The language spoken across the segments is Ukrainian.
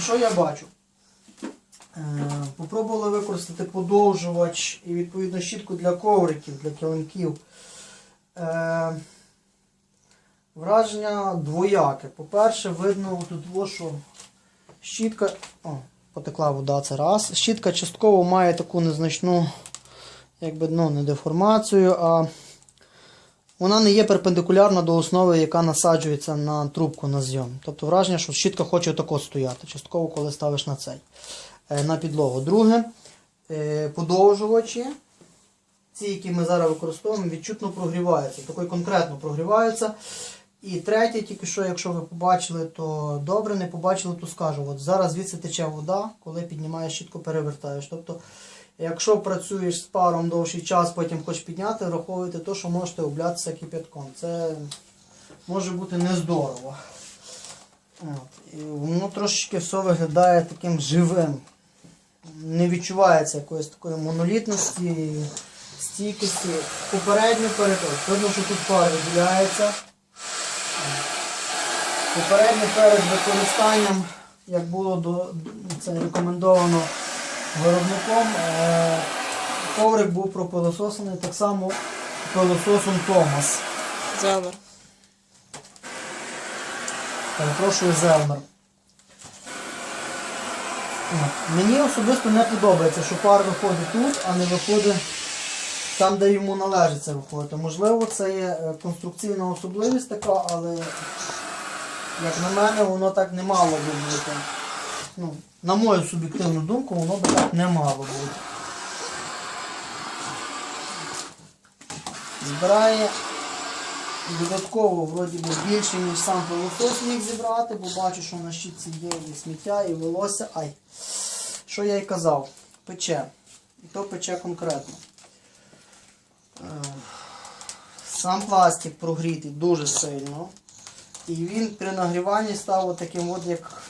що я бачу? Е, Попробували використати подовжувач і відповідно щітку для ковриків, для килимків. Е, Враження двояке. По-перше, видно тут що щітка. О, потекла вода, це раз. Щітка частково має таку незначну, якби, ну, не деформацію, а вона не є перпендикулярна до основи, яка насаджується на трубку на зйом. Тобто враження, що щітка хоче тако стояти, частково, коли ставиш на цей, е, на підлогу. Друге, е, подовжувачі, ці, які ми зараз використовуємо, відчутно прогріваються. Такої конкретно прогріваються. І третє, тільки що, якщо ви побачили, то добре, не побачили, то скажу. От зараз звідси тече вода, коли піднімаєш щітку, перевертаєш. Тобто, якщо працюєш з паром довший час, потім хочеш підняти, враховуйте те, що можете облятися кипятком. Це може бути нездорово. От. І воно трошечки все виглядає таким живим. Не відчувається якоїсь такої монолітності, стійкості. Попередньо перекос. Видно, що тут пар виділяється. Попередньо перед використанням, як було до, це рекомендовано виробником, е, коврик був пропилососаний так само пилососом Томас. Зелер. Перепрошую Зелмер. Мені особисто не подобається, що пар виходить тут, а не виходить там, де йому належить це виходити. Можливо, це є е, конструкційна особливість така, але як на мене, воно так не мало би бути. Ну, на мою суб'єктивну думку, воно би так не мало бути. Збирає додатково вроді би більше, ніж сам пилосос міг зібрати, бо бачу, що на щітці є і сміття, і волосся. Ай. Що я й казав? Пече. І то пече конкретно. Е, Сам пластик прогрітий дуже сильно. І він при нагріванні став таким от як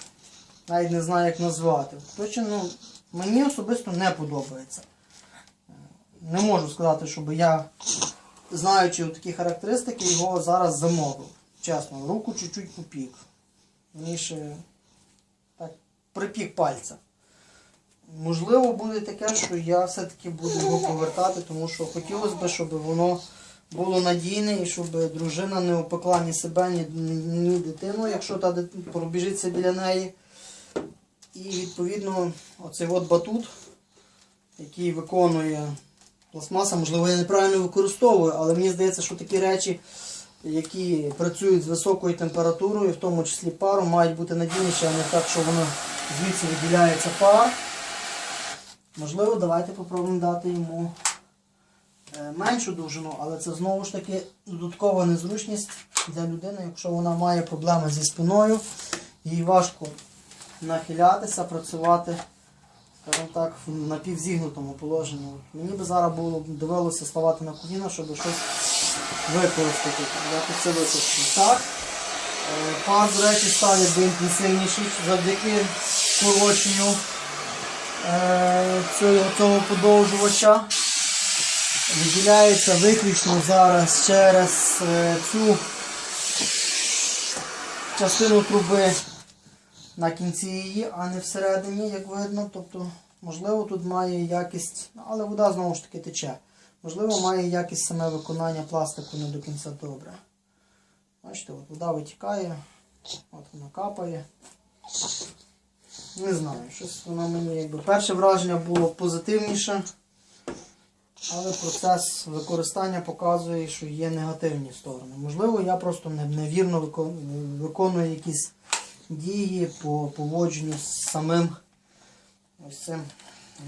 навіть не знаю як назвати. Коротше, ну, мені особисто не подобається. Не можу сказати, щоб я, знаючи такі характеристики, його зараз замовив. Чесно, руку чуть-чуть попік. Мені ще так припік пальця. Можливо, буде таке, що я все-таки буду його повертати, тому що хотілося б, щоб воно було надійне і щоб дружина не опекла ні себе, ні, ні, дитину, якщо та пробіжиться біля неї. І відповідно оцей от батут, який виконує пластмаса, можливо, я неправильно використовую, але мені здається, що такі речі, які працюють з високою температурою, в тому числі паром, мають бути надійніші, а не так, що воно звідси виділяється пар. Можливо, давайте попробуємо дати йому е, меншу довжину, але це знову ж таки додаткова незручність для людини, якщо вона має проблеми зі спиною, їй важко нахилятися, працювати, скажімо так, в напівзігнутому положенні. Мені би зараз було довелося ставати на коліна, щоб щось використати. Якось це використати. Так. Е, Пар, до речі, став якби інтенсивніший завдяки скороченню е, цього, цього подовжувача. Виділяється виключно зараз через е, цю частину труби на кінці її, а не всередині, як видно. Тобто, можливо, тут має якість, але вода знову ж таки тече. Можливо, має якість саме виконання пластику не до кінця добре. Бачите, от вода витікає, от вона капає. Не знаю, щось воно мені якби. Перше враження було позитивніше, але процес використання показує, що є негативні сторони. Можливо, я просто невірно виконую якісь дії по поводженню з самим ось цим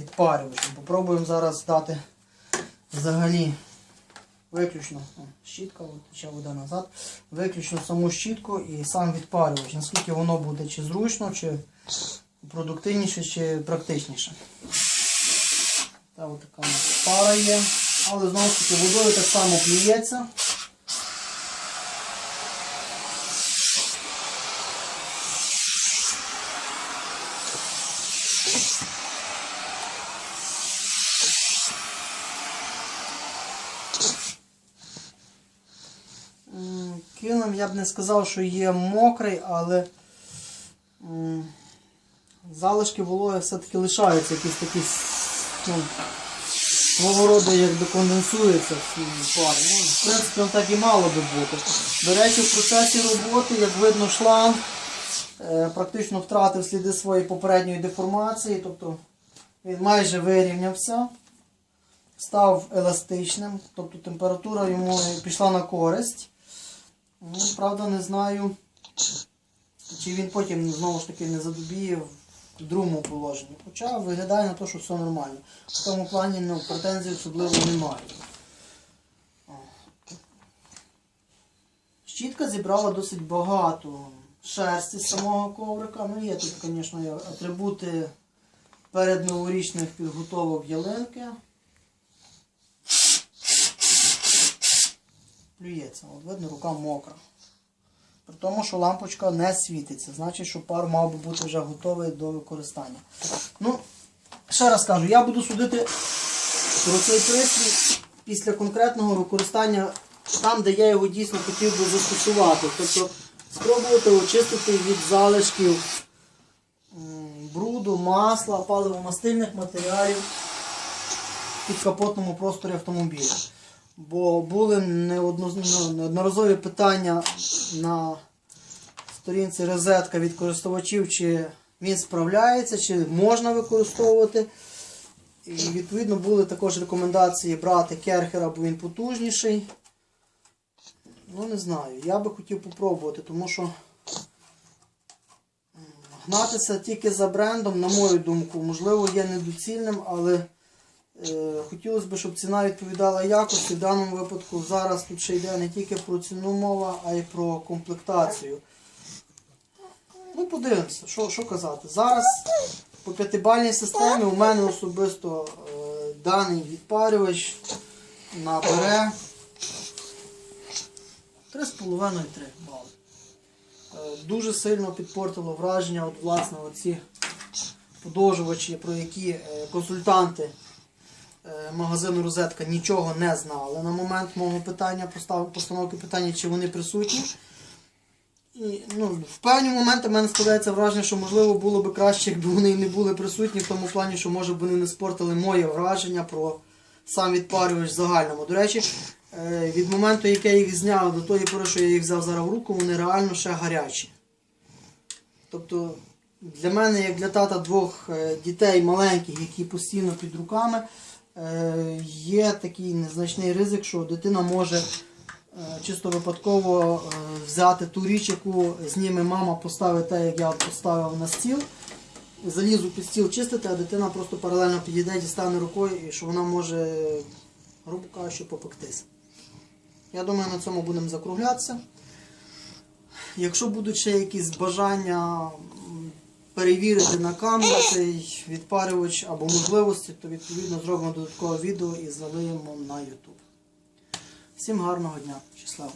відпарювачем. Попробуємо зараз дати взагалі виключно щітка, ще вода назад, виключно саму щітку і сам відпарювач. Наскільки воно буде чи зручно, чи продуктивніше, чи практичніше. Та така пара є. Але знову ж таки водою так само плюється. Я б не сказав, що є мокрий, але залишки вологи все-таки лишаються, якісь такі ну, свого роду як доконденсується в. Ну, в принципі, воно так і мало би бути. До речі, в процесі роботи, як видно, шланг е, практично втратив сліди своєї попередньої деформації, тобто він майже вирівнявся, став еластичним, тобто температура йому пішла на користь. Ну, правда, не знаю, чи він потім знову ж таки не задубіє в другому положенні. Хоча виглядає на те, що все нормально. В тому плані ну, претензій особливо немає. Щітка зібрала досить багато шерсті з самого коврика. Ну, є тут, звісно, атрибути передноворічних підготовок ялинки. Плюється, от видно, рука мокра. При тому, що лампочка не світиться, значить, що пар мав би бути вже готовий до використання. Ну, ще раз кажу, я буду судити про цей пристрій після конкретного використання там, де я його дійсно хотів би застосувати. Тобто спробувати очистити від залишків бруду, масла, паливо-мастильних матеріалів в підкапотному просторі автомобіля. Бо були ну, неодноразові питання на сторінці розетка від користувачів, чи він справляється, чи можна використовувати. І відповідно були також рекомендації брати керхера, бо він потужніший. Ну, не знаю. Я би хотів попробувати, тому що гнатися тільки за брендом, на мою думку, можливо, є недоцільним, але хотілося б, щоб ціна відповідала якості. В даному випадку зараз тут ще йде не тільки про ціну мова, а й про комплектацію. Ну, подивимося, що, що казати. Зараз по п'ятибальній системі у мене особисто е, даний відпарювач набере 3,5-3 бали. Е, Дуже сильно підпортило враження, от, власне, оці подовжувачі, про які е, консультанти е, магазину Розетка нічого не знали на момент мого питання, постановки питання, чи вони присутні. І, ну, в певні моменти в мене складається враження, що можливо було б краще, якби вони не були присутні, в тому плані, що може б вони не спортили моє враження про сам відпарювач в загальному. До речі, е, від моменту, як я їх зняв до тої пори, що я їх взяв зараз в руку, вони реально ще гарячі. Тобто для мене, як для тата двох е, дітей маленьких, які постійно під руками, е, є такий незначний ризик, що дитина може е, чисто випадково е, взяти ту річ, яку зніме мама, поставить так, як я поставив на стіл. Залізу під стіл чистити, а дитина просто паралельно підійде, дістане рукою, і що вона може, грубо кажучи, попектися. Я думаю, на цьому будемо закруглятися. Якщо будуть ще якісь бажання перевірити на камеру цей відпарювач або можливості, то відповідно зробимо додаткове відео і залиємо на YouTube. Всім гарного дня, щасливо!